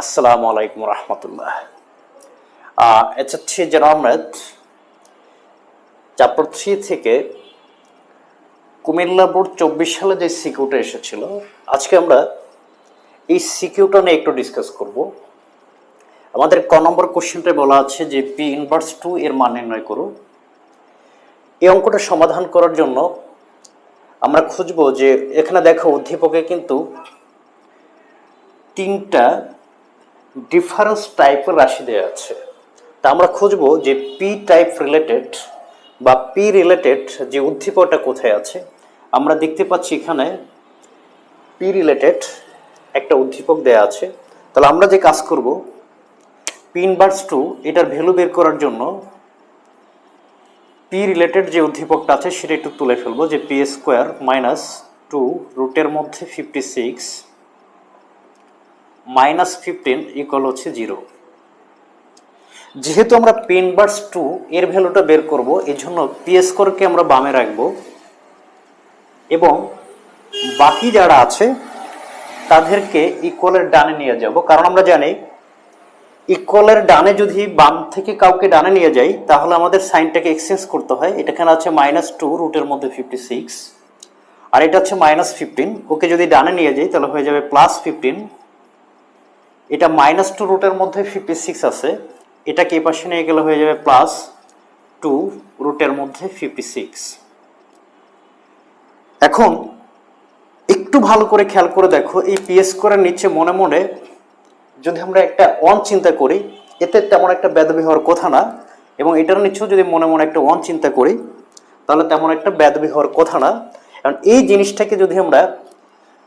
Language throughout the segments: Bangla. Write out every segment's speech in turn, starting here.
আসসালামু আলাইকুম রহমতুল্লাহ। হচ্ছে যেন আহমেদ চ্যাপ্টার থ্রি থেকে কুমিল্লা বোর্ড চব্বিশ সালে যে সিকিউটা এসেছিল, আজকে আমরা এই সিকিউটা নিয়ে একটু ডিসকাস করব। আমাদের ক নম্বর কোশ্চেনটা বলা আছে যে পি ইনভার্স টু এর মান নির্ণয় করো। এই অঙ্কটা সমাধান করার জন্য আমরা খুঁজবো যে এখানে দেখো উদ্দীপকে কিন্তু তিনটা ডিফারেন্স টাইপের রাশি দেওয়া আছে। তা আমরা খুঁজবো যে পি টাইপ রিলেটেড বা পি রিলেটেড যে উদ্দীপকটা কোথায় আছে, আমরা দেখতে পাচ্ছি এখানে পি রিলেটেড একটা উদ্দীপক দেয়া আছে। তাহলে আমরা যে কাজ করব পি ইনভার্স টু এটার ভ্যালু বের করার জন্য পি রিলেটেড যে উদ্দীপকটা আছে, সেটা একটু তুলে ফেলব যে পি স্কোয়ার মাইনাস টু রুটের মধ্যে fifty six minus fifteen equal হচ্ছে জিরো যেহেতু আমরা পি ইনভার্স টু এর ভ্যালুটা বের করব এই জন্য পি স্কোরকে আমরা বামে রাখব। এবং বাকি যারা আছে, তাদেরকে ইকুয়ালের ডানে নিয়ে যাব। কারণ আমরা জানি ইকুয়ালের ডানে যদি বাম থেকে কাউকে ডানে নিয়ে যাই, তাহলে আমাদের সাইনটাকে এক্সচেঞ্জ করতে হয়। এটা এখানে আছে মাইনাস টু রুটের মধ্যে ফিফটি সিক্স আর এটা হচ্ছে মাইনাস ফিফটিন ওকে যদি ডানে নিয়ে যাই, তাহলে হয়ে যাবে প্লাস ফিফটিন এটা মাইনাস টু রুটের মধ্যে ফিফটি সিক্স আছে। এটাকে এ পাশে নিয়ে গেলে হয়ে যাবে প্লাস টু রুটের মধ্যে ফিফটি সিক্স এখন একটু ভালো করে খেয়াল করে দেখো, এই পিএস করার নিচে মনে মনে যদি আমরা একটা অন চিন্তা করি, এতে তেমন একটা বেদবি হওয়ার কথা না, এবং এটার নিচেও যদি মনে মনে একটা অন চিন্তা করি, তাহলে তেমন একটা বেদবি হওয়ার কথা না। কারণ এই জিনিসটাকে যদি আমরা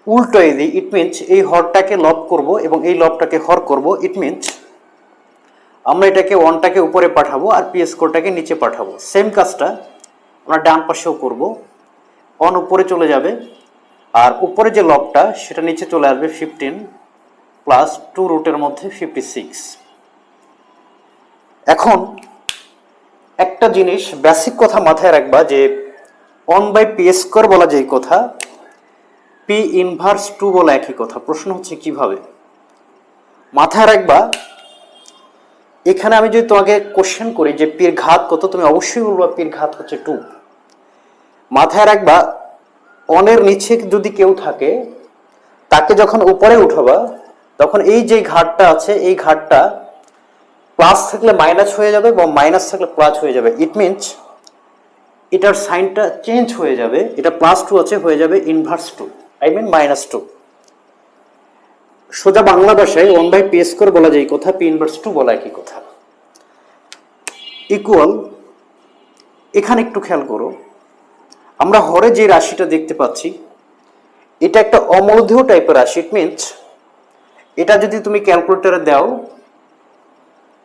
উল্টোয় দিই ইট মিনস এই হরটাকে লব করব এবং এই লবটাকে হর করব ইট মিনস আমরা এটাকে ওয়ানটাকে উপরে পাঠাবো আর পি স্কোরটাকে নিচে পাঠাবো। সেম কাজটা আমরা ডান পাশেও করব। অন উপরে চলে যাবে আর উপরে যে লবটা সেটা নিচে চলে আসবে ফিফটিন প্লাস টু রুটের মধ্যে ফিফটি সিক্স এখন একটা জিনিস বেসিক কথা মাথায় রাখবা যে অন বাই পি স্কোর বলা যে কথা পি ইনভার্স টু বলা একই কথা। প্রশ্ন হচ্ছে কীভাবে? মাথায় রাখবা, এখানে আমি যদি তোমাকে কোশ্চেন করি যে পির ঘাত কত, তুমি অবশ্যই বলবা পির ঘাত হচ্ছে টু মাথায় রাখবা অনের নিচে যদি কেউ থাকে, তাকে যখন উপরে উঠাবা, তখন এই যে ঘাটটা আছে, এই ঘাটটা প্লাস থাকলে মাইনাস হয়ে যাবে বা মাইনাস থাকলে প্লাস হয়ে যাবে। ইট মিনস এটার সাইনটা চেঞ্জ হয়ে যাবে, এটা প্লাস টু আছে, হয়ে যাবে inverse two I mean minus two সোজা বাংলা ভাষায় ওয়ান বাই পি স্কোর বলা যায় কথা পি ইনভার্স টু বলা একই কথা। ইকুয়াল এখানে একটু খেয়াল করো। আমরা হরে যে রাশিটা দেখতে পাচ্ছি, এটা একটা অমূলধেয় টাইপের রাশি ইট মিনস এটা যদি তুমি ক্যালকুলেটরে দাও,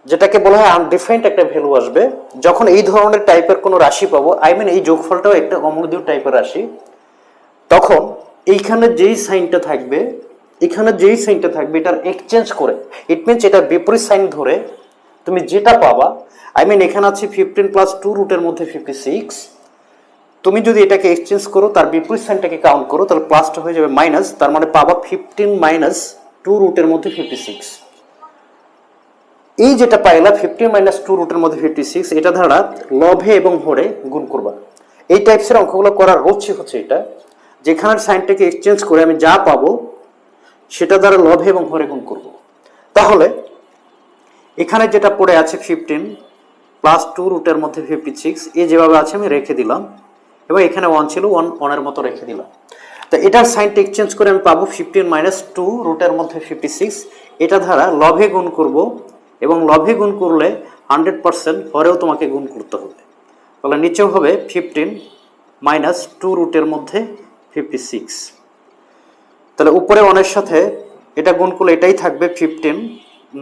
যেটাকে বলা হয় আনডিফাইন্ড একটা ভ্যালু আসবে, যখন এই ধরনের টাইপের কোনো রাশি পাবো আই মিন এই যোগফলটাও একটা অমূলধেয় টাইপের রাশি, তখন এইখানে যেই সাইনটা থাকবে এখানে যেই সাইনটা থাকবে, এটার এক্সচেঞ্জ করে ইট মিনস এটা বিপরীত সাইন ধরে তুমি যেটা পাবা আই মিন এখানে আছে ফিফটিন প্লাস টু রুটের মধ্যে ফিফটি সিক্স তুমি যদি এটাকে এক্সচেঞ্জ করো, তার বিপরীত সাইনটাকে কাউন্ট করো, তাহলে প্লাসটা হয়ে যাবে মাইনাস তার মানে পাবা ফিফটিন মাইনাস টু রুটের মধ্যে ফিফটি সিক্স এই যেটা পাইলা ফিফটিন মাইনাস টু রুটের মধ্যে ফিফটি সিক্স এটা দ্বারা লভে এবং হরে গুণ করবা। এই টাইপসের অঙ্কগুলো করার রোচি হচ্ছে এটা। যেখানের সাইনটাকে এক্সচেঞ্জ করে আমি যা পাবো, সেটা দ্বারা লভে এবং হরে গুণ করব। তাহলে, এখানে যেটা পড়ে আছে ফিফটিন প্লাস টু রুটের মধ্যে ফিফটি সিক্স এ যেভাবে আছে আমি রেখে দিলাম, এবং এখানে ওয়ান ছিল ওয়ান ওয়ানের মতো রেখে দিলাম। তো এটার সাইনটা এক্সচেঞ্জ করে আমি পাবো ফিফটিন মাইনাস টু রুটের মধ্যে ফিফটি সিক্স এটা দ্বারা লভে গুণ করব, এবং লভে গুণ করলে হান্ড্রেড পার্সেন্ট হরেও তোমাকে গুণ করতে হবে। তাহলে নিচেও হবে ফিফটিন মাইনাস টু রুটের মধ্যে ফিফটি সিক্স তাহলে উপরে ওয়ানের সাথে এটা গুণ করলে এটাই থাকবে ফিফটিন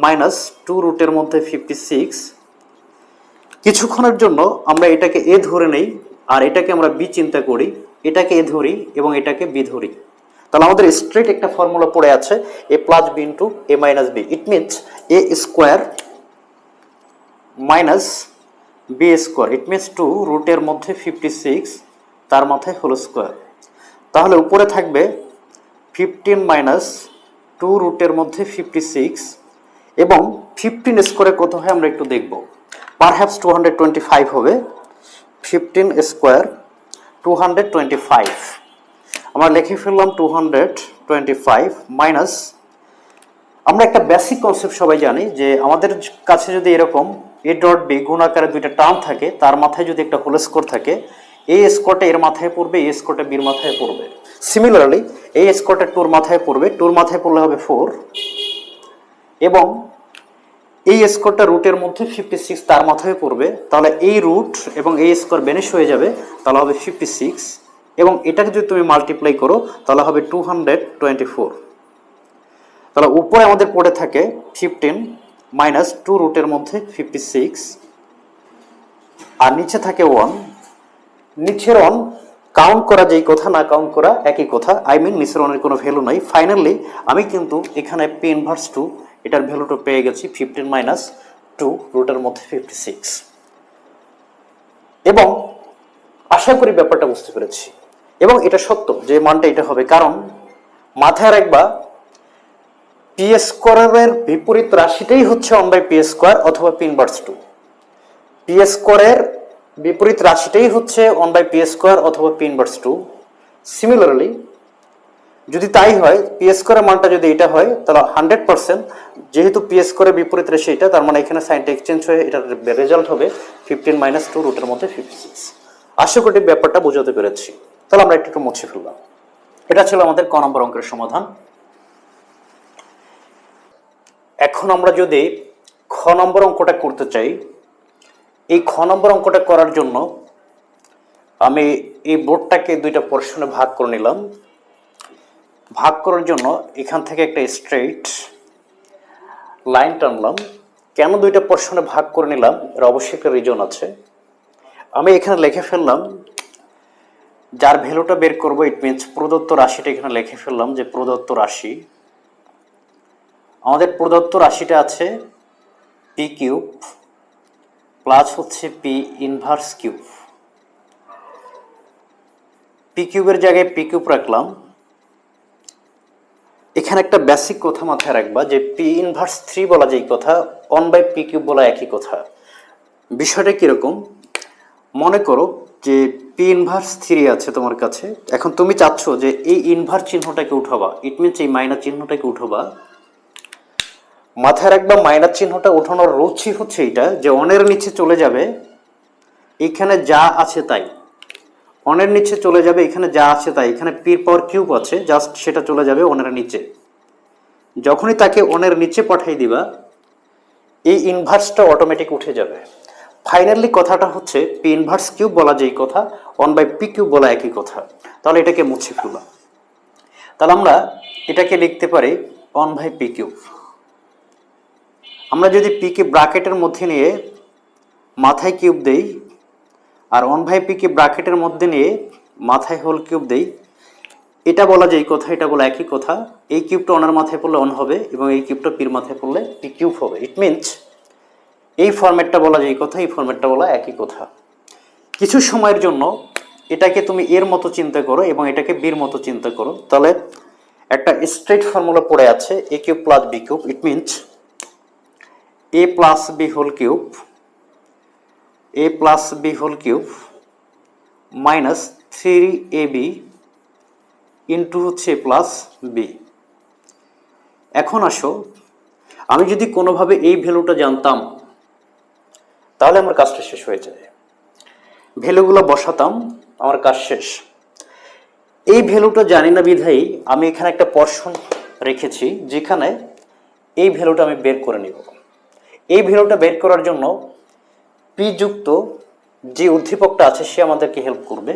মাইনাস টু রুটের মধ্যে ফিফটি সিক্স কিছুক্ষণের জন্য আমরা এটাকে এ ধরে নেই, আর এটাকে আমরা বি চিন্তা করি, এটাকে এ ধরি এবং এটাকে বি ধরি। তাহলে আমাদের স্ট্রেট একটা ফর্মুলা পড়ে আছে, A plus B into A minus B it means A square minus B square it means two রুটের মধ্যে ফিফটি সিক্স তার মাথায় হোল স্কোয়ার তাহলে উপরে থাকবে ফিফটিন মাইনাস টু রুটের মধ্যে ফিফটি সিক্স এবং ফিফটিন স্কোয়ারে কত হয় আমরা একটু দেখব। Perhaps two hundred twenty five হবে। Fifteen square two hundred twenty five আমরা লিখে ফেললাম two hundred twenty five minus আমরা একটা বেসিক কনসেপ্ট সবাই জানি যে আমাদের কাছে যদি এরকম এ ডট বি গুণ আকারে দুইটা টার্ম থাকে, তার মাথায় যদি একটা হোল স্কোর থাকে এই স্কোরটা এর মাথায় পড়বে, এই স্কোরটা বির মাথায় পড়বে। সিমিলারলি এই স্কোরটা টুর মাথায় পড়বে টুর মাথায় পড়লে হবে ফোর এবং এই স্কোরটা রুটের মধ্যে ফিফটি সিক্স তার মাথায় পড়বে, তাহলে এই রুট এবং এই স্কোর বেনিশ হয়ে যাবে, তাহলে হবে ফিফটি সিক্স এবং এটাকে যদি তুমি মাল্টিপ্লাই করো, তাহলে হবে টু হান্ড্রেড টোয়েন্টি ফোর তাহলে উপরে আমাদের পড়ে থাকে ফিফটিন মাইনাস টু রুটের মধ্যে ফিফটি সিক্স আর নিচে থাকে ওয়ান অন কাউন্ট করা যেই কথা, না কাউন্ট করা, একই কথা। আই মিন নিচের অনের কোনো ভ্যালু নাই। ফাইনালি আমি কিন্তু এখানে পি ইনভার্স টু এটার ভ্যালুটা পেয়ে গেছি ফিফটিন মাইনাস টু রুটের মধ্যে ফিফটি সিক্স এবং আশা করি ব্যাপারটা বুঝতে পেরেছি। এবং এটা সত্য যে মানটা এটা হবে। কারণ মাথায় রাখবা পি স্কোয়ারের বিপরীত রাশিটাই হচ্ছে ওয়ান বাই পি স্কোয়ার অথবা পি ইনভার্স টু পি স্কোয়ারের বিপরীত রাশিটাই হচ্ছে ওয়ান বাই পি স্কোয়ার অথবা পি ইনভার্স টু সিমিলারলি যদি তাই হয় পি স্কোয়ারের মানটা যদি এটা হয়, তাহলে হান্ড্রেড পার্সেন্ট যেহেতু পি স্কোয়ারের বিপরীত রাশি এটা, তার মানে এখানে সাইনটা এক্সচেঞ্জ হয়ে এটার রেজাল্ট হবে ফিফটিন মাইনাস টু রুটের মধ্যে ফিফটি সিক্স আশা করি ব্যাপারটা বোঝাতে পেরেছি। তাহলে আমরা একটু মুছে ফেললাম। এটা ছিল আমাদের ক নম্বর অঙ্কের সমাধান। এখন আমরা যদি খ নম্বর অঙ্কটা করতে চাই এই খ নম্বর অঙ্কটা করার জন্য আমি এই বোর্ডটাকে দুইটা পোর্শনে ভাগ করে নিলাম। ভাগ করার জন্য এখান থেকে একটা স্ট্রেইট লাইন টানলাম। কেন দুইটা পোর্শনে ভাগ করে নিলাম? এর অবশ্যই একটা রিজন আছে। আমি এখানে লিখে ফেললাম, যার ভ্যালুটা বের করব ইট মিনস প্রদত্ত রাশিটা এখানে লিখে ফেললাম যে প্রদত্ত রাশি। আমাদের প্রদত্ত রাশিটা আছে পি কিউব প্লাস হচ্ছে পি ইনভার্স কিউব পি কিউবের জায়গায় পি কিউব রাখলাম। এখানে একটা বেসিক কথা মাথায় রাখবা যে পি ইনভার্স থ্রি বলা যেই কথা ওয়ান বাই পি কিউব বলা একই কথা। বিষয়টা কীরকম? মনে করো যে পি ইনভার্স থ্রি আছে তোমার কাছে। এখন তুমি চাচ্ছ যে এই ইনভার্স চিহ্নটাকে উঠাবা। ইট মিনস এই মাইনাস চিহ্নটাকে উঠাবা। মাথায় রাখবা মাইনাস চিহ্নটা ওঠানোর রুচি হচ্ছে এটা, যে অনের নিচে চলে যাবে, এখানে যা আছে তাই। অনের নিচে চলে যাবে, এখানে যা আছে তাই। এখানে পির পর কিউব আছে, জাস্ট সেটা চলে যাবে অনের নিচে। যখনই তাকে অনের নিচে পাঠিয়ে দিবা, এই ইনভার্সটা অটোমেটিক উঠে যাবে। ফাইনালি কথাটা হচ্ছে পি ইনভার্স কিউব বলা যেই কথা ওয়ান বাই পি কিউব বলা একই কথা। তাহলে এটাকে মুছে ফেললাম তাহলে আমরা এটাকে লিখতে পারি ওয়ান বাই পি কিউব। আমরা যদি পিকে ব্রাকেটের মধ্যে নিয়ে মাথায় কিউব দেই, আর ওয়ান ভাই পিকে ব্রাকেটের মধ্যে নিয়ে মাথায় হোল কিউব দেই, এটা বলা যায় কথা, এটা বলা একই কথা। এই কিউবটা ওনার মাথায় পড়লে অন হবে এবং এই কিউবটা পির মাথায় পড়লে পি কিউব হবে। ইট মিনস এই ফরম্যাটটা বলা যায় কথা, এই ফরম্যাটটা বলা একই কথা। কিছু সময়ের জন্য এটাকে তুমি এর মতো চিন্তা করো এবং এটাকে বির মতো চিন্তা করো। তাহলে একটা স্ট্রেট ফর্মুলা পড়ে আছে A cube plus B cube. It means A plus B whole cube A plus B whole cube minus three A B into হচ্ছে প্লাস বি এখন আসো, আমি যদি কোনোভাবে এই ভ্যালুটা জানতাম, তাহলে আমার কাজটা শেষ হয়ে যায়। ভ্যালুগুলো বসাতাম, আমার কাজ শেষ। এই ভ্যালুটা জানি না বিধাই আমি এখানে একটা পর্শন রেখেছি, যেখানে এই ভ্যালুটা আমি বের করে নিব। এই ভ্যালুটা বের করার জন্য পি যুক্ত যে উদ্দীপকটা আছে, সে আমাদেরকে হেল্প করবে।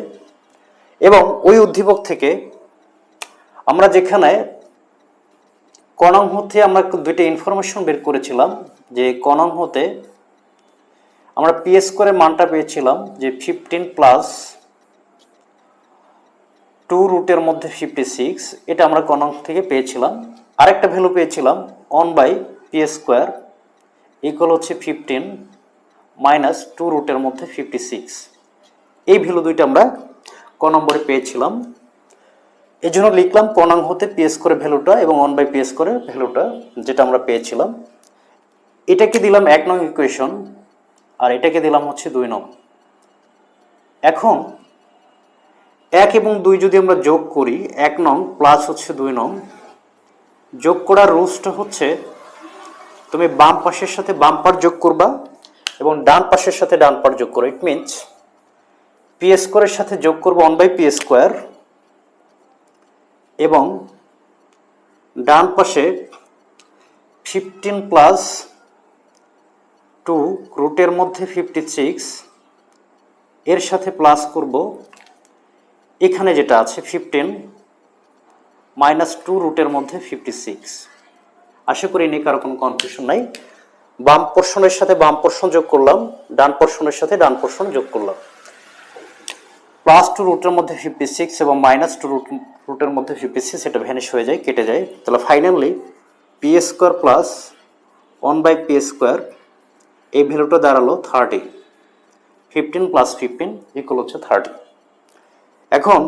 এবং ওই উদ্দীপক থেকে আমরা যেখানে কণাম হতে আমরা দুইটা ইনফরমেশন বের করেছিলাম, যে কণাম হতে আমরা পিএস করে মানটা পেয়েছিলাম, যে ফিফটিন প্লাস টু রুটের মধ্যে ফিফটি সিক্স এটা আমরা কণাঙ্ক থেকে পেয়েছিলাম। আরেকটা ভ্যালু পেয়েছিলাম one by P square equal হচ্ছে ফিফটিন মাইনাস টু রুটের মধ্যে ফিফটি সিক্স এই ভ্যালু দুইটা আমরা ক নম্বরে পেয়েছিলাম। এই জন্য লিখলাম পনাং হতে পিএস করে ভ্যালুটা এবং ওয়ান বাই পিএস করে ভ্যালুটা যেটা আমরা পেয়েছিলাম। এটাকে দিলাম এক নং ইকুয়েশন আর এটাকে দিলাম হচ্ছে দুই নং। এখন এক এবং দুই যদি আমরা যোগ করি, এক নং প্লাস হচ্ছে দুই নং, যোগ করার রুলসটা হচ্ছে তুমি বাম পাশের সাথে বাম পার যোগ করবা এবং ডান পাশের সাথে ডান পার যোগ করো। ইট মিনস পি স্কোয়ারের সাথে যোগ করব ওয়ান বাই পি স্কোয়ার এবং ডান পাশে ফিফটিন প্লাস টু রুটের মধ্যে ফিফটি সিক্স এর সাথে প্লাস করব। এখানে যেটা আছে ফিফটিন মাইনাস টু রুটের মধ্যে ফিফটি সিক্স আশা করি নিয়ে কারও কোনো কনফিউশন নাই। বাম পোর্শনের সাথে বাম পোর্শন যোগ করলাম, ডান পোর্শনের সাথে ডান পোর্শন যোগ করলাম। প্লাস টু রুটের মধ্যে ফিফটি সিক্স এবং মাইনাস টু রুট রুটের মধ্যে ফিফটি সিক্স এটা ভ্যানিশ হয়ে যায়, কেটে যায়। তাহলে finally P square plus one by P square এই ভ্যালুটা দাঁড়াল thirty fifteen plus fifteen equal হচ্ছে থার্টি এখন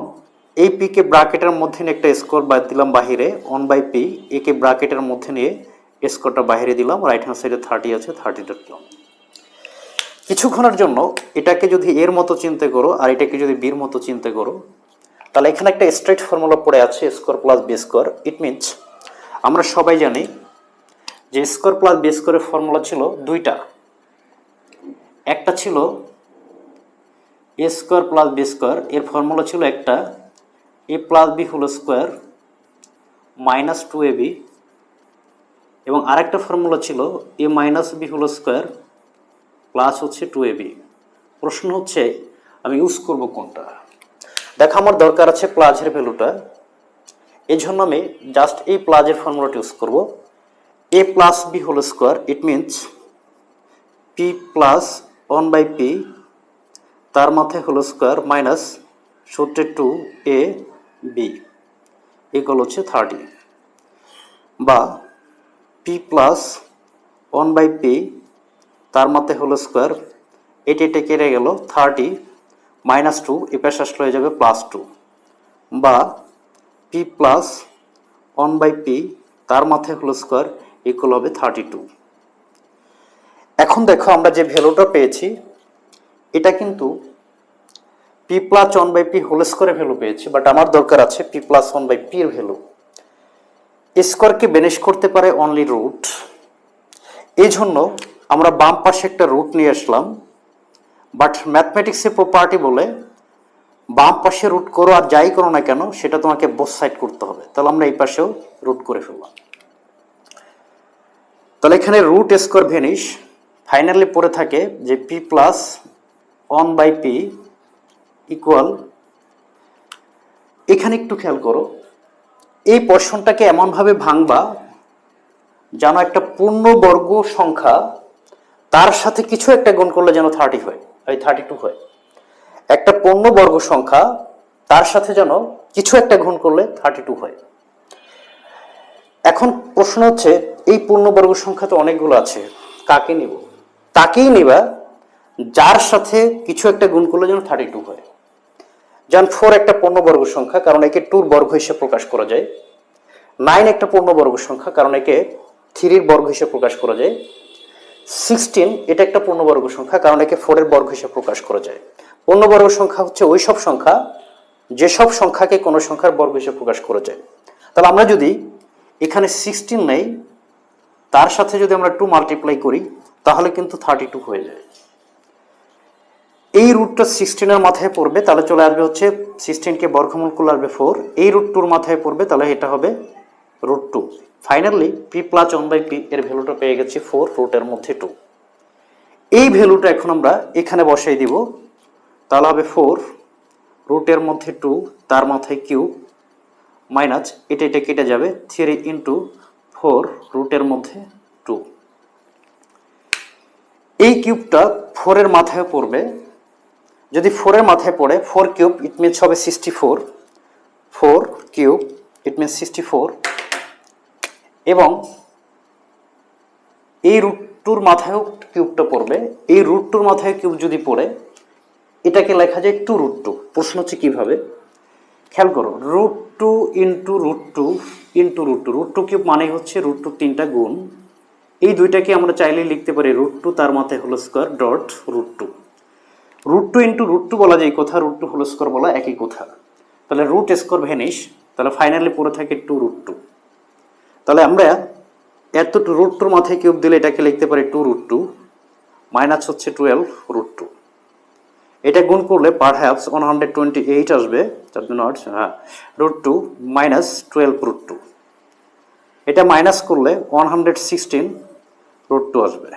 এই পিকে ব্রাকেটের মধ্যে নিয়ে একটা স্কোর বাদ দিলাম বাহিরে ওয়ান বাই পি একে ব্রাকেটের মধ্যে নিয়ে স্কোরটা বাইরে দিলাম রাইট হ্যান্ড সাইডে থার্টি আছে থার্টিটা দিলাম কিছুক্ষণের জন্য এটাকে যদি এর মতো চিন্তা করো আর এটাকে যদি বির মতো চিন্তা করো, তাহলে এখানে একটা স্ট্রেট ফর্মুলা পড়ে আছে square plus B square it means আমরা সবাই জানি যে স্কোয়ার প্লাস বি স্কোয়ারের ফর্মুলা ছিল দুইটা। একটা ছিল A square plus B square এর ফর্মুলা ছিল একটা। A plus B whole square minus two A B এবং আরেকটা ফর্মুলা ছিল A minus B whole square plus হচ্ছে টু এ বি। প্রশ্ন হচ্ছে, আমি ইউজ করব কোনটা? দেখো আমার দরকার আছে প্লাজের ভ্যালুটা। এই জন্য আমি জাস্ট এই প্লাজের ফর্মুলাটা ইউজ করব। A plus B whole square it means P plus one by P তার মাথায় হোল স্কোয়ার মাইনাস সত্তর টু এ বি ইকুয়াল হচ্ছে থার্টি বা P plus one by P তার মাথায় হোল স্কোয়ার এটি এটা কেটে গেল থার্টি মাইনাস টু এ পাশে আসলে হয়ে যাবে প্লাস টু বা P plus one by P তার মাথায় হোল স্কোয়ার ইকুয়াল হবে থার্টি টু এখন দেখো আমরা যে ভ্যালুটা পেয়েছি, এটা কিন্তু P plus one by P whole স্কোয়ারের ভ্যালু পেয়েছি বাট আমার দরকার আছে P plus one by P এর ভ্যালু স্কোয়ারকে বেনিশ করতে পারে অনলি রুট এই জন্য আমরা বাম পাশে একটা রুট নিয়ে আসলাম বাট ম্যাথমেটিক্সের প্রপার্টি বলে বাম পাশে রুট করো আর যাই করো না কেন, সেটা তোমাকে বোথ সাইড করতে হবে। তাহলে আমরা এই পাশেও রুট করে ফেললাম। তাহলে এখানে রুট স্কোয়ার ভেনিশ ফাইনালি পড়ে থাকে যে P plus one by P equal এখানে একটু খেয়াল করো, এই পোর্শনটাকে এমনভাবে ভাঙবা যেন একটা পূর্ণবর্গ সংখ্যা তার সাথে কিছু একটা গুণ করলে যেন থার্টি হয় ওই থার্টি টু হয়। একটা পূর্ণবর্গ সংখ্যা তার সাথে যেন কিছু একটা গুণ করলে থার্টি টু হয়। এখন প্রশ্ন হচ্ছে, এই পূর্ণবর্গ সংখ্যা তো অনেকগুলো আছে, কাকে নিব? তাকেই নিবা যার সাথে কিছু একটা গুণ করলে যেন থার্টি টু হয়। যেমন ফোর একটা পূর্ণবর্গ সংখ্যা, কারণ একে টুর বর্গ হিসেবে প্রকাশ করা যায়। নাইন একটা পূর্ণবর্গ সংখ্যা, কারণ একে থ্রির বর্গ হিসেবে প্রকাশ করা যায়। সিক্সটিন এটা একটা পূর্ণবর্গ সংখ্যা, কারণ একে ফোরের বর্গ হিসেবে প্রকাশ করা যায়। পূর্ণবর্গ সংখ্যা হচ্ছে ওই সব সংখ্যা যেসব সংখ্যাকে কোনো সংখ্যার বর্গ হিসেবে প্রকাশ করা যায়। তাহলে আমরা যদি এখানে সিক্সটিন নেই, তার সাথে যদি আমরা টু মাল্টিপ্লাই করি, তাহলে কিন্তু থার্টি টু হয়ে যায়। এই রুটটা সিক্সটিনের মাথায় পড়বে, তাহলে চলে আসবে হচ্ছে সিক্সটিনকে বর্গমূল করলে আসবে ফোর এই রুট টুর মাথায় পড়বে, তাহলে এটা হবে root two finally P plus one by P এর ভ্যালুটা পেয়ে গেছি ফোর রুটের মধ্যে টু এই ভ্যালুটা এখন আমরা এখানে বসাই দিব, তাহলে হবে ফোর রুটের মধ্যে টু তার মাথায় কিউব মাইনাস এটা এটা কেটে যাবে থ্রি ইন্টু ফোর রুটের মধ্যে টু এই কিউবটা ফোরের মাথায় পড়বে যদি ফোরের মাথায় পড়ে ফোর কিউব ইট মিনস হবে sixty four four cube it means sixty four এবং এই রুট টুর মাথায়ও কিউবটা পড়বে। এই রুট টুর মাথায় কিউব যদি পড়ে, এটাকে লেখা যায় টু রুট টু প্রশ্ন হচ্ছে কীভাবে? খেয়াল করো root two into root two into root two root two cube মানে হচ্ছে রুট টু তিনটা গুণ। এই দুইটাকে আমরা চাইলে লিখতে পারি রুট টু তার মাথায় হলো square dot root two root two into root two বলা যায় কথা রুট টু হলো স্কোয়ার বলা একই কথা। তাহলে রুট স্কোয়ার ভ্যানিশ তাহলে ফাইনালি পড়ে থাকে টু রুট টু তাহলে আমরা এত রুট টুর মাথায় কিউব দিলে এটাকে লিখতে পারি টু রুট টু মাইনাস হচ্ছে টুয়েলভ রুট টু এটা গুণ করলে perhaps one hundred twenty eight আসবে, চার দুই নট হ্যাঁ root two minus twelve root two এটা মাইনাস করলে one hundred sixteen root two আসবে।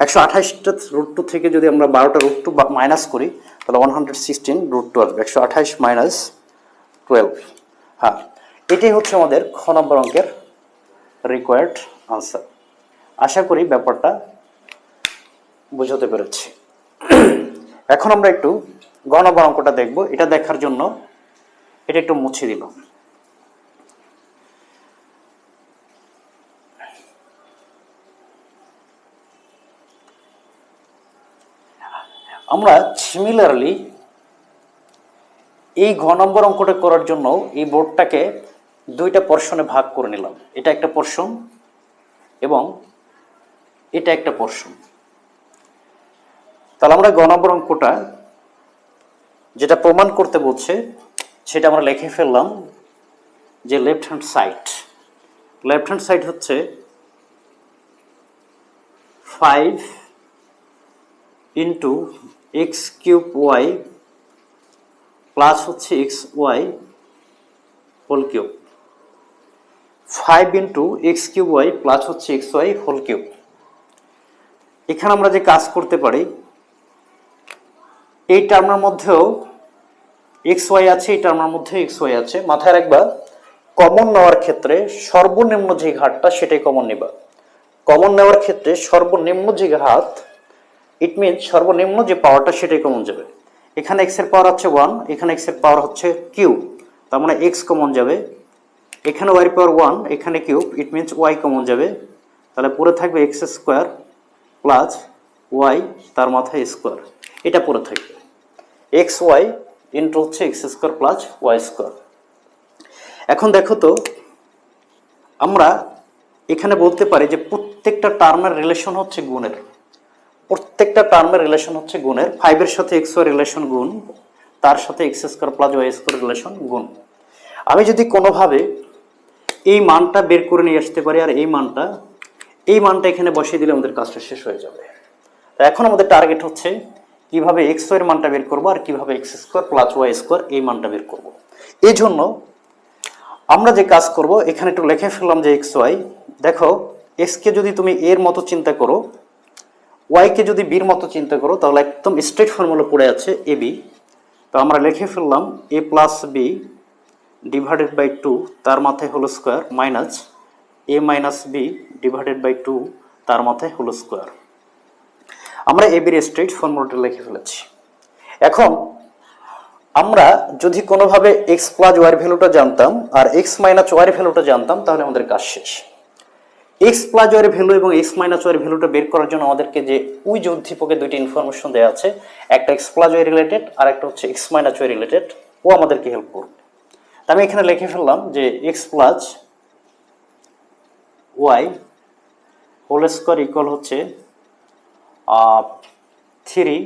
একশো আঠাশটা রুট টু থেকে যদি আমরা বারোটা রুট টু মাইনাস করি, তাহলে one hundred sixteen root two আসবে একশো আঠাশ মাইনাস টুয়েলভ হ্যাঁ এটাই হচ্ছে আমাদের খ নম্বর অঙ্কের রিকোয়ার্ড আনসার আশা করি ব্যাপারটা বুঝতে পেরেছি। এখন আমরা একটু গ নম্বর অঙ্কটা দেখব। এটা দেখার জন্য এটা একটু মুছে দিলাম। আমরা সিমিলারলি এই ঘ নম্বর অঙ্কটা করার জন্য এই বোর্ডটাকে দুইটা পোর্শনে ভাগ করে নিলাম। এটা একটা পোর্শন এবং এটা একটা পোর্শন তাহলে আমরা গ নম্বর অঙ্কটা যেটা প্রমাণ করতে বলছে, সেটা আমরা লিখে ফেললাম যে left hand side left hand side হচ্ছে five into X cube Y plus হচ্ছে X Y whole cube five into X cube Y plus হচ্ছে এক্স ওয়াই হোল কিউব এখানে আমরা যে কাজ করতে পারি, এই টার্মের মধ্যেও এক্স ওয়াই আছে, এই টার্মের মধ্যে এক্স ওয়াই আছে। মাথায় রাখবা কমন নেওয়ার ক্ষেত্রে সর্বনিম্ন যে ঘাটটা সেটাই কমন নেবা। কমন নেওয়ার ক্ষেত্রে সর্বনিম্ন যে ঘাত ইট মিনস সর্বনিম্ন যে পাওয়ারটা সেটাই কমন যাবে। এখানে এক্সের পাওয়ার হচ্ছে ওয়ান এখানে এক্সের পাওয়ার হচ্ছে কিউ তার মানে এক্স কমন যাবে। এখানে ওয়াই পাওয়ার ওয়ান এখানে cube it means Y common যাবে। তাহলে পরে থাকবে এক্স স্কোয়ার প্লাস ওয়াই তার মাথায় স্কোয়ার এটা পরে থাকবে। এক্স ওয়াই ইন্টু হচ্ছে X square plus Y square এখন দেখো তো, আমরা এখানে বলতে পারি যে প্রত্যেকটা টার্মের রিলেশন হচ্ছে গুণের। প্রত্যেকটা টার্মের রিলেশন হচ্ছে গুণের। ফাইভের সাথে এক্স ওয়াই রিলেশন গুণ, তার সাথে X square plus Y square relation গুণ। আমি যদি কোনোভাবে এই মানটা বের করে নিয়ে আসতে পারি আর এই মানটা এই মানটা এখানে বসিয়ে দিলে আমাদের কাজটা শেষ হয়ে যাবে। তো এখন আমাদের টার্গেট হচ্ছে কীভাবে এক্স ওয়ের মানটা বের করব আর কীভাবে X square plus Y square এই মানটা বের করব। এই জন্য আমরা যে কাজ করব, এখানে একটু লিখে ফেললাম যে এক্স ওয়াই দেখো এক্সকে যদি তুমি এর মতো চিন্তা করো ওয়াইকে যদি বির মতো চিন্তা করো, তাহলে একদম স্ট্রেট ফর্মুলা পড়ে আছে এ বি তো আমরা লিখে ফেললাম A plus B divided by two তার মাথায় হলো square minus A minus B divided by two তার মাথায় হলো স্কোয়ার আমরা এ বির স্ট্রেট ফর্মুলাটা লিখে ফেলেছি। এখন আমরা যদি কোনোভাবে এক্স প্লাস ওয়ার ভ্যালুটা জানতাম আর এক্স মাইনাস ওয়ার ভ্যালুটা জানতাম, তাহলে আমাদের কাজ শেষ। এক্স প্লাস ওয়ার ভ্যালু এবং এক্স মাইনাস ওয়ার ভ্যালুটা বের করার জন্য আমাদেরকে যে ওই যে উদ্দীপকে দুইটি ইনফরমেশন দেওয়া আছে, একটা এক্স প্লাস ওয়াই রিলেটেড আর একটা হচ্ছে এক্স মাইনাস ওয়াই রিলেটেড ও আমাদেরকে হেল্প করবে। আমি এখানে লিখে ফেললাম যে X plus Y whole square equal হচ্ছে থ্রি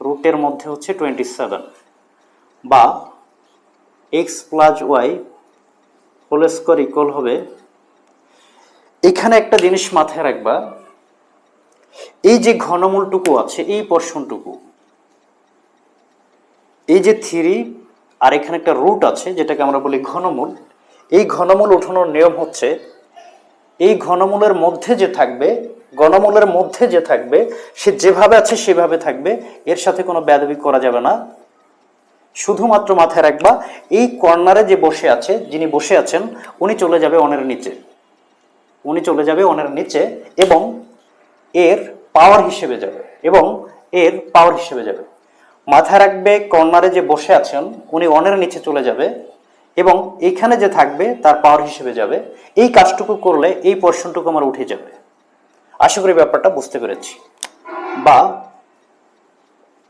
রুটের মধ্যে হচ্ছে টোয়েন্টি সেভেন বা X plus Y whole square equal হবে এখানে একটা জিনিস মাথায় রাখবা, এই যে ঘনমূলটুকু আছে, এই পর্ষণটুকু এই যে থিরি আর এখানে একটা রুট আছে, যেটাকে আমরা বলি ঘনমূল, এই ঘনমূল উঠানোর নিয়ম হচ্ছে, এই ঘনমূলের মধ্যে যে থাকবে, ঘনমূলের মধ্যে যে থাকবে, সে যেভাবে আছে সেভাবে থাকবে, এর সাথে কোনো ব্যাধবি করা যাবে না। শুধুমাত্র মাথায় রাখবা, এই কর্নারে যে বসে আছে, যিনি বসে আছেন, উনি চলে যাবে অনের নিচে। উনি চলে যাবে অনের নিচে এবং এর পাওয়ার হিসেবে যাবে এবং এর পাওয়ার হিসেবে যাবে। মাথায় রাখবে, কর্নারে যে বসে আছেন, উনি অনের নিচে চলে যাবে এবং এইখানে যে থাকবে, তার পাওয়ার হিসেবে যাবে। এই কাজটুকু করলে এই পোর্শনটুকু আমার উঠে যাবে। আশা করি ব্যাপারটা বুঝতে পেরেছি। বা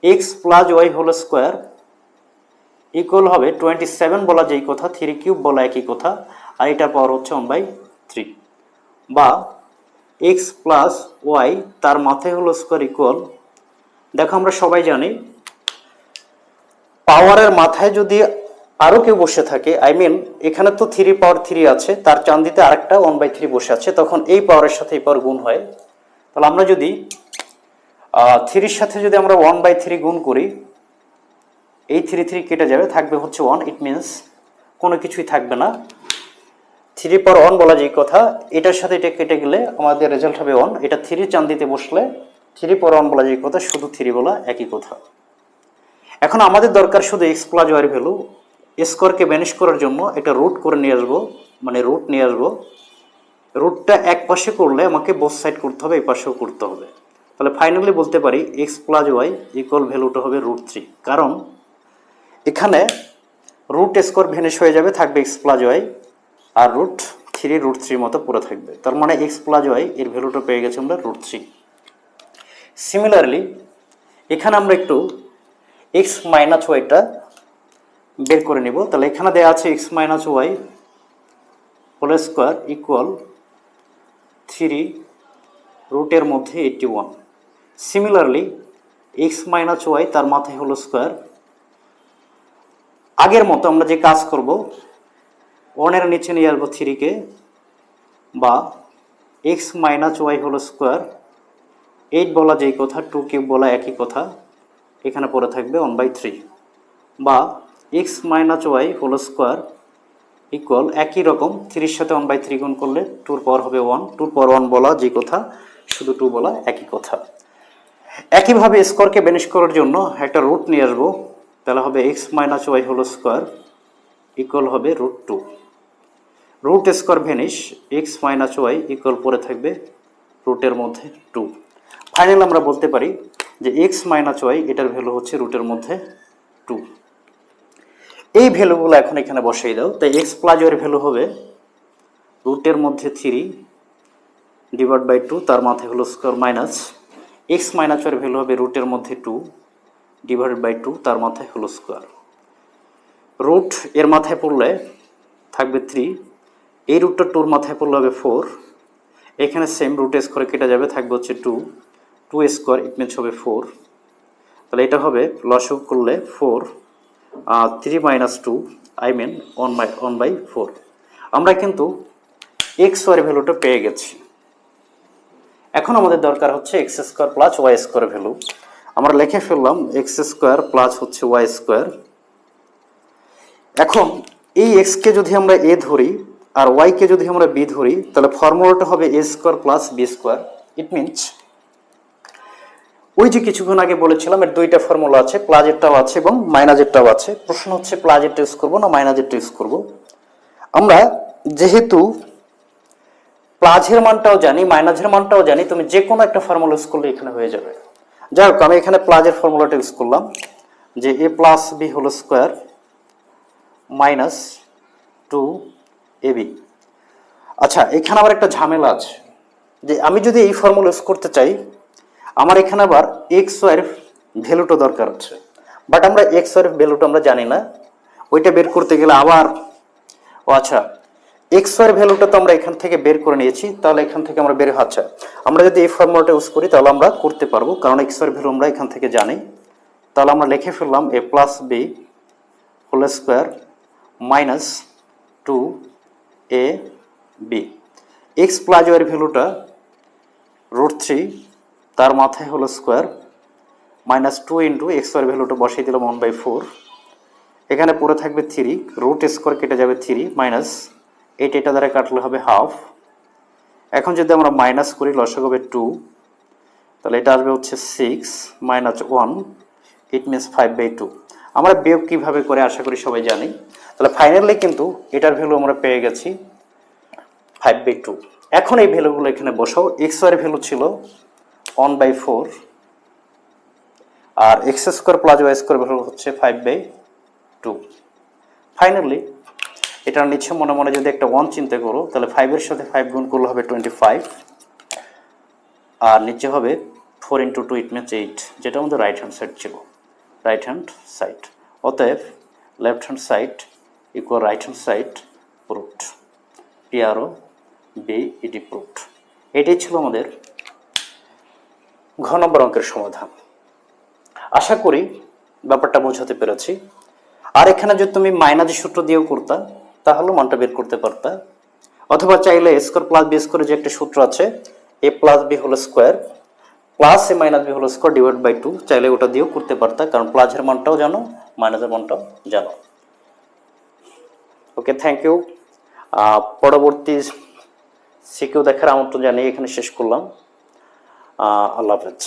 X plus Y whole square equal হবে টোয়েন্টি সেভেন বলা যেই কথা থ্রি কিউব বলা একই কথা, আর এটার পাওয়ার হচ্ছে ওয়ান বাই থ্রি বা এক্স প্লাস ওয়াই তার মাথায় হলো স্কোয়ার ইকুয়াল দেখো আমরা সবাই জানি পাওয়ারের মাথায় যদি আরও কেউ বসে থাকে আই মিন এখানে তো থ্রি পাওয়ার থ্রি আছে, তার চান্দিতে আরেকটা ওয়ান বাই থ্রি বসে আছে, তখন এই পাওয়ারের সাথে এই পাওয়ার গুণ হয়। তাহলে আমরা যদি থ্রির সাথে যদি আমরা ওয়ান বাই থ্রি গুণ করি, এই থ্রি থ্রি কেটে যাবে, থাকবে হচ্ছে ওয়ান ইট মিনস কোনো কিছুই থাকবে না। থ্রি পর ওয়ান বলা যে কথা, এটার সাথে এটা কেটে গেলে আমাদের রেজাল্ট হবে ওয়ান এটা থ্রি চান্দিতে বসলে থ্রি পর ওয়ান বলা যে কথা, শুধু থ্রি বলা একই কথা। এখন আমাদের দরকার শুধু এক্স প্লাস ওয়ার ভ্যালু স্কোরকে ব্যানিশ করার জন্য এটা রুট করে নিয়ে আসব মানে রুট নিয়ে আসব। রুটটা এক পাশে করলে আমাকে বোথ সাইড করতে হবে, এই পাশেও করতে হবে। তাহলে ফাইনালি বলতে পারি এক্স প্লাস ওয়াই ইকুয়াল ভ্যালুটা হবে রুট থ্রি কারণ এখানে রুট স্কোর ভ্যানিশ হয়ে যাবে, থাকবে এক্স প্লাস ওয়াই আর রুট থ্রি রুট থ্রির মতো পড়ে থাকবে। তার মানে এক্স প্লাস ওয়াই এর ভ্যালুটা পেয়ে গেছি আমরা রুট থ্রি সিমিলারলি এখানে আমরা একটু এক্স মাইনাস ওয়াইটা বের করে নিব। তাহলে এখানে দেওয়া আছে X minus Y whole square equal three রুটের মধ্যে eighty one similarly X minus Y তার মাথায় হলো স্কোয়ার আগের মতো আমরা যে কাজ করব ওয়ানের নিচে নিয়ে আসব থ্রিকে বা এক্স মাইনাস ওয়াই হলো স্কোয়ার এইট বলা যেই কথা টু কিউব বলা একই কথা, এখানে পড়ে থাকবে ওয়ান বাই থ্রি বা X minus Y whole square equal একই রকম থ্রির সাথে ওয়ান বাই থ্রি গুণ করলে টুর পাওয়ার হবে ওয়ান টুর পাওয়ার ওয়ান বলা যে কথা, শুধু টু বলা একই কথা। একইভাবে স্কোয়ারকে ব্যানিশ করার জন্য একটা রুট নিয়ে আসব, তাহলে হবে X minus Y whole square equal হবে root two root square vanish X minus Y equal পরে থাকবে রুটের মধ্যে টু ফাইনাল আমরা বলতে পারি যে এক্স মাইনাস ওয়াই এটার ভ্যালু হচ্ছে রুটের মধ্যে টু এই ভ্যালুগুলো এখন এখানে বসাই দাও। তাই এক্স প্লাস ওয়ার ভ্যালু হবে রুটের মধ্যে থ্রি ডিভাইড বাই টু তার মাথায় হলো square minus X minus Y value হবে রুটের মধ্যে টু ডিভাইড বাই টু তার মাথায় হলো স্কোয়ার রুট এর মাথায় পড়লে থাকবে থ্রি এই রুটটা টুর মাথায় পড়লে হবে ফোর এখানে সেম রুট স্কোয়ার কেটে যাবে, থাকবে হচ্ছে two two square it means হবে ফোর তাহলে এটা হবে লসক করলে four three minus two I mean one by one by four আমরা কিন্তু এক্স ওয়ার ভ্যালুটা পেয়ে গেছি। এখন আমাদের দরকার হচ্ছে X square plus Y square value আমরা লিখে ফেললাম এক্স স্কোয়ার প্লাস হচ্ছে ওয়াই স্কোয়ার এখন এই এক্সকে যদি আমরা এ ধরি আর ওয়াইকে যদি আমরা বি ধরি, তাহলে ফর্মুলাটা হবে A square plus B square it means ওই যে কিছুক্ষণ আগে বলেছিলাম, এর দুইটা ফর্মুলা আছে প্লাজেরটাও আছে এবং মাইনাজেরটাও আছে। প্রশ্ন হচ্ছে প্লাজেরটা ইউজ করব না মাইনাজেরটা ইউজ করব? আমরা যেহেতু প্লাজের মানটাও জানি মাইনাজের মানটাও জানি, তুমি যে কোনো একটা ফর্মুলা ইউজ করলে এখানে হয়ে যাবে। যাই হোক, আমি এখানে প্লাজের ফর্মুলাটা ইউজ করলাম, যে এ প্লাস বি হলো square minus two a b আচ্ছা এখানে আবার একটা ঝামেলা আছে। যে আমি যদি এই ফর্মুলা ইউজ করতে চাই, আমার এখানে আবার এক্স ওয়ার ভ্যালুটা দরকার আছে। বাট আমরা এক্স ওয়ার ভ্যালুটা আমরা জানি না। ওইটা বের করতে গেলে আবার, ও আচ্ছা এক্স ওয়ার ভ্যালুটা তো আমরা এখান থেকে বের করে নিয়েছি, তাহলে এখান থেকে আমরা বের আচ্ছা আমরা যদি এই ফর্মুলাটা ইউজ করি, তাহলে আমরা করতে পারব। কারণ এক্স ওয়ার ভ্যালু আমরা এখান থেকে জানি। তাহলে আমরা লিখে ফেললাম a plus b whole square minus two a b x plus war ভ্যালুটা রুট থ্রি, তার মাথায় হলো square, minus two into x war ভ্যালুটা বসিয়ে দিলাম ওয়ান বাই ফোর এখানে পড়ে থাকবে থ্রি রুট স্কোয়ার কেটে যাবে থ্রি মাইনাস এইট এটা দ্বারা কাটলে হবে হাফ এখন যদি আমরা মাইনাস করি লসক হবে টু তাহলে এটা আসবে হচ্ছে six minus one it means five by two আমরা বিয়োগ কীভাবে করে আশা করি সবাই জানি। তাহলে ফাইনালি কিন্তু এটার ভ্যালু আমরা পেয়ে গেছি ফাইভ বাই টু এখন এই ভ্যালুগুলো এখানে বসাও। এক্স ওয়ার ভ্যালু ছিল one by four R x square plus y square value হচ্ছে ফাইভ বাই টু ফাইনালি এটার নিচে মনে মনে যদি একটা ওয়ান চিন্তা করো, তাহলে ফাইভের সাথে ফাইভ গুণ করলে হবে টোয়েন্টি ফাইভ আর নিচে হবে four into two it means eight যেটা আমাদের রাইট হ্যান্ড সাইড ছিল। রাইট হ্যান্ড সাইড অতএব left hand side equal right hand side proved P R O V E D proved এটাই ছিল আমাদের ঘ নম্বর অঙ্কের সমাধান। আশা করি ব্যাপারটা বোঝাতে পেরেছি। আর এখানে যদি তুমি মাইনাসের সূত্র দিয়েও করতা, তাহলে মানটা বের করতে পারতা। অথবা চাইলে স্কোয়ার প্লাস বি স্কোয়ার যে একটা সূত্র আছে এ প্লাস বি হলো square plus a minus b whole square divide by two. চাইলে ওটা দিয়েও করতে পারতা, কারণ প্লাসের মানটাও জানো, মাইনাসের মানটাও জানো। ওকে থ্যাংক ইউ পরবর্তী সিকিউ দেখার আমন্ত্রণ জানিয়ে এখানে শেষ করলাম। আল্লাহ হাফেজ।